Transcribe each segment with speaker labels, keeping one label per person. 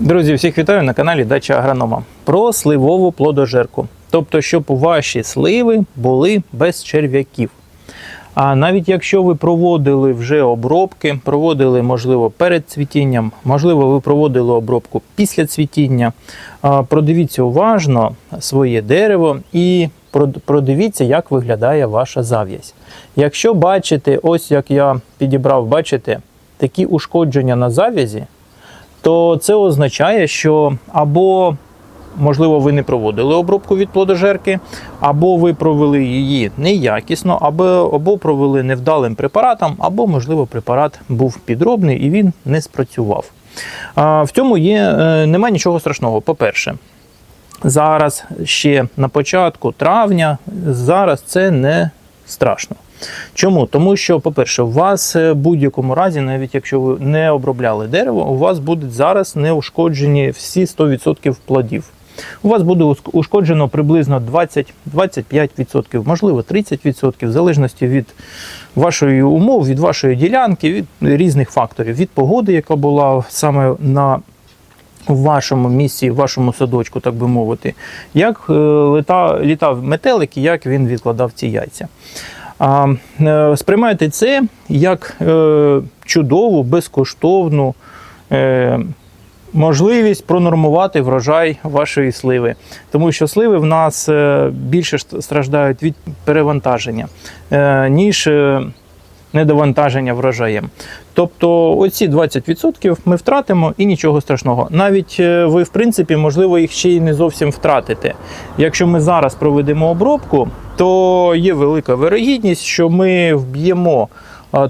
Speaker 1: Друзі, всіх вітаю на каналі Дача Агронома про сливову плодожерку. Тобто, щоб ваші сливи були без черв'яків. А навіть якщо ви проводили вже обробки, проводили, можливо, перед цвітінням, можливо, ви проводили обробку після цвітіння, продивіться уважно своє дерево і продивіться, як виглядає ваша зав'язь. Якщо бачите, ось як я підібрав, бачите, такі ушкодження на зав'язі, то це означає, що або, можливо, ви не проводили обробку від плодожерки, або ви провели її неякісно, або, або провели невдалим препаратом, або, можливо, препарат був підробний і він не спрацював. А, В цьому є, е, немає нічого страшного. По-перше, зараз ще на початку травня, зараз це не страшно. Чому? Тому що, по-перше, у вас е, в будь-якому разі, навіть якщо ви не обробляли дерево, у вас будуть зараз не ушкоджені всі 100% плодів. У вас буде ушкоджено приблизно 20-25%, можливо 30%, в залежності від вашої умов, від вашої ділянки, від різних факторів, від погоди, яка була саме на в вашому місці, в вашому садочку, так би мовити, як е, літав метелик і як він відкладав ці яйця. А, е, сприймайте це як е, чудову, безкоштовну е, можливість пронормувати врожай вашої сливи. Тому що сливи в нас більше страждають від перевантаження, ніж недовантаження врожаєм. Тобто оці 20% ми втратимо і нічого страшного. Навіть е, ви, в принципі, можливо, їх ще й не зовсім втратите. Якщо ми зараз проведемо обробку, то є велика вирогідність, що ми вб'ємо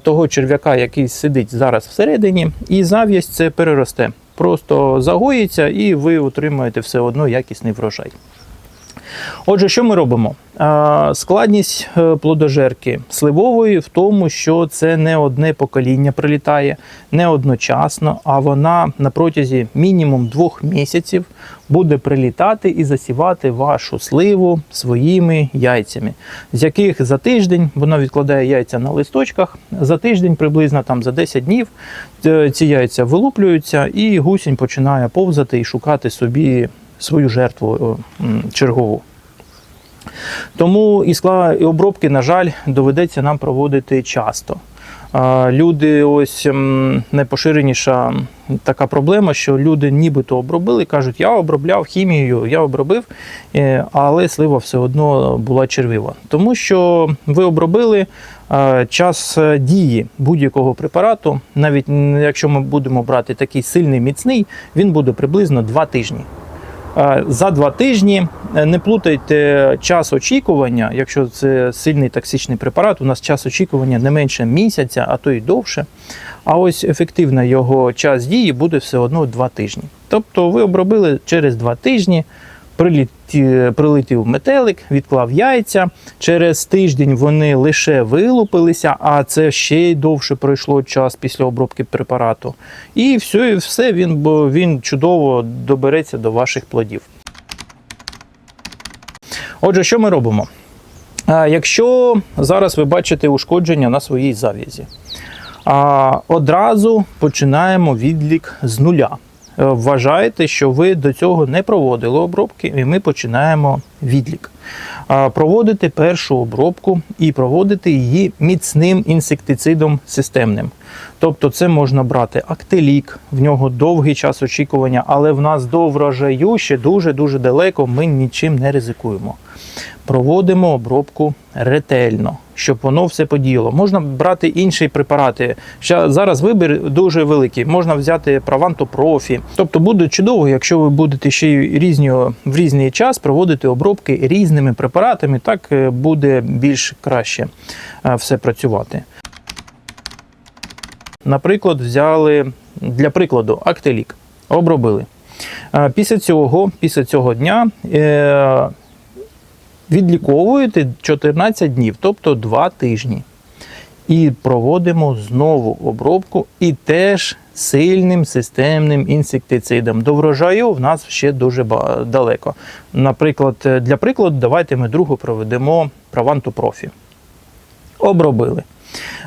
Speaker 1: того черв'яка, який сидить зараз всередині, і зав'язь це переросте. Просто загоїться, і ви отримаєте все одно якісний врожай. Отже, що ми робимо? Складність е, плодожерки сливової в тому, що це не одне покоління прилітає, не одночасно, а вона на протязі мінімум двох місяців буде прилітати і засівати вашу сливу своїми яйцями, з яких за тиждень вона відкладає яйця на листочках. За тиждень, приблизно там за 10 днів, е, ці яйця вилуплюються, і гусінь починає повзати і шукати собі свою жертву е, чергову. Тому і скла і обробки, на жаль, доведеться нам проводити часто. Люди, ось найпоширеніша така проблема, що люди нібито обробили, кажуть, я обробляв хімією, я обробив, е, але слива все одно була червива. Тому що ви обробили е, час дії будь-якого препарату, навіть якщо ми будемо брати такий сильний міцний, він буде приблизно 2 тижні. За два тижні е, не плутайте час очікування, якщо це сильний токсичний препарат, у нас час очікування не менше місяця, а то й довше. А ось ефективний його час дії буде все одно два тижні. Тобто ви обробили через два тижні, приліті- прилетів метелик, відклав яйця. Через тиждень вони лише вилупилися, а це ще й довше пройшло час після обробки препарату. І все, і все він, бо він чудово добереться до ваших плодів. Отже, що ми робимо? Якщо зараз ви бачите ушкодження на своїй зав'язі, одразу починаємо відлік з нуля. Е, Вважайте, що ви до цього не проводили обробки, і ми починаємо відлік. Проводити першу обробку і проводити її міцним інсектицидом системним. Тобто це можна брати актелік, в нього довгий час очікування, але в нас до врожаю ще дуже-дуже далеко, ми нічим не ризикуємо. Проводимо обробку ретельно, щоб воно все подіяло. Можна брати інші препарати. Зараз вибір дуже великий. Можна взяти Праванто Профі. Тобто буде чудово, якщо ви будете ще й різні, в різний час проводити обробки різними препаратами, так е, буде більш краще е, все працювати. Наприклад, взяли для прикладу Актелік, обробили. Е, Після цього, після цього дня е, відліковуєте 14 днів, тобто 2 тижні. І проводимо знову обробку і теж сильним системним інсектицидом. До врожаю в нас ще дуже далеко. Наприклад, е, для прикладу, давайте ми другу проведемо Праванту Профі. Обробили.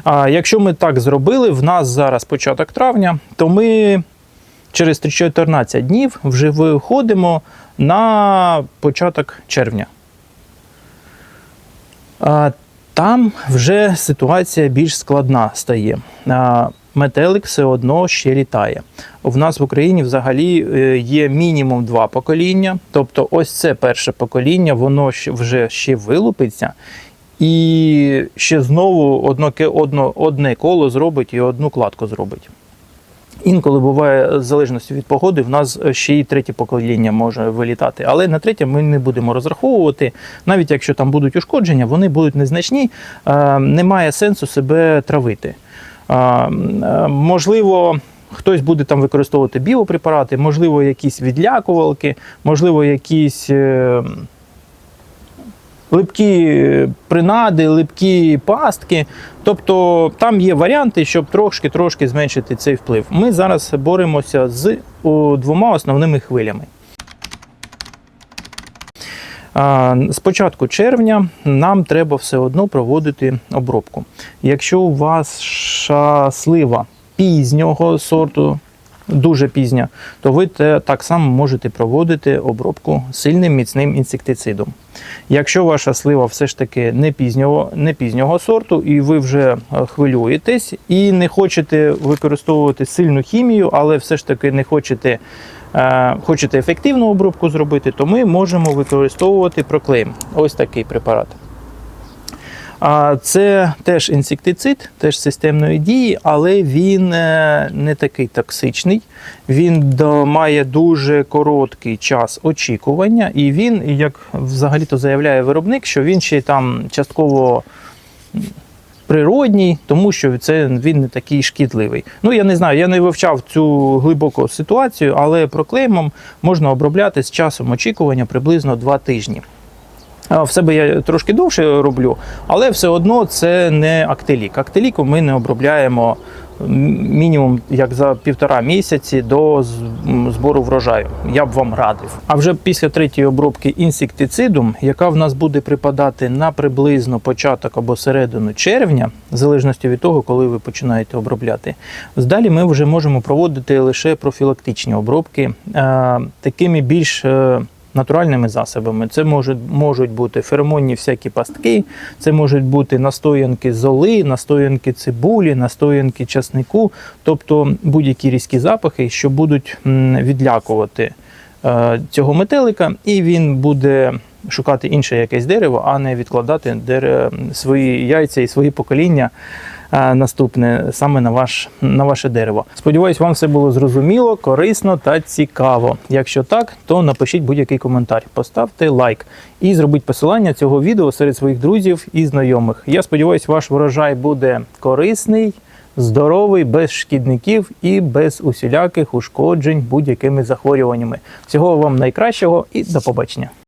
Speaker 1: А якщо ми так зробили, в нас зараз початок травня, то ми через 14 днів вже виходимо на початок червня. А, Там вже ситуація більш складна стає. Метелик все одно ще літає. В нас в Україні взагалі е, є мінімум два покоління. Тобто, ось це перше покоління, воно вже ще вилупиться. І ще знову одно, одно, одне коло зробить і одну кладку зробить. Інколи буває, в залежності від погоди, в нас ще й третє покоління може вилітати. Але на третє ми не будемо розраховувати. Навіть якщо там будуть ушкодження, вони будуть незначні, е, немає сенсу себе травити. Е, е, Можливо, хтось буде там використовувати біопрепарати, можливо, якісь відлякувалки, можливо, якісь. Е, Липкі принади, липкі пастки. Тобто там є варіанти, щоб трошки-трошки зменшити цей вплив. Ми зараз боремося з двома основними хвилями. А, З початку червня нам треба все одно проводити обробку. Якщо у вас ша слива пізнього сорту, дуже пізня, то ви так само можете проводити обробку сильним міцним інсектицидом. Якщо ваша слива все ж таки не пізнього, не пізнього сорту, і ви вже е, хвилюєтесь і не хочете використовувати сильну хімію, але все ж таки не хочете, е, хочете ефективну обробку зробити, то ми можемо використовувати проклейм. Ось такий препарат. Це теж інсектицид, теж системної дії, але він е, не такий токсичний. Він має дуже короткий час очікування, і він, як взагалі-то заявляє виробник, що він ще там частково природній, тому що це він не такий шкідливий. Ну я не знаю, я не вивчав цю глибоку ситуацію, але проклеймом можна обробляти з часом очікування приблизно 2 тижні. В себе я трошки довше роблю, але все одно це не актилік. Актиліку ми не обробляємо мінімум як за півтора місяці до збору врожаю. Я б вам радив. А вже після третьої обробки інсектицидом, яка в нас буде припадати на приблизно початок або середину червня, в залежності від того, коли ви починаєте обробляти, далі ми вже можемо проводити лише профілактичні обробки е, такими більш е, натуральними засобами. Це можуть, можуть бути феромонні всякі пастки, це можуть бути настоянки золи, настоянки цибулі, настоянки часнику, тобто будь-які різкі запахи, що будуть відлякувати е, цього метелика, і він буде шукати інше якесь дерево, а не відкладати дере, свої яйця і свої покоління. Е, Наступне саме на ваш на ваше дерево. Сподіваюсь, вам все було зрозуміло, корисно та цікаво. Якщо так, то напишіть будь-який коментар, поставте лайк і зробіть посилання цього відео серед своїх друзів і знайомих. Я сподіваюся, ваш врожай буде корисний, здоровий, без шкідників і без усіляких ушкоджень будь-якими захворюваннями. Всього вам найкращого і до побачення.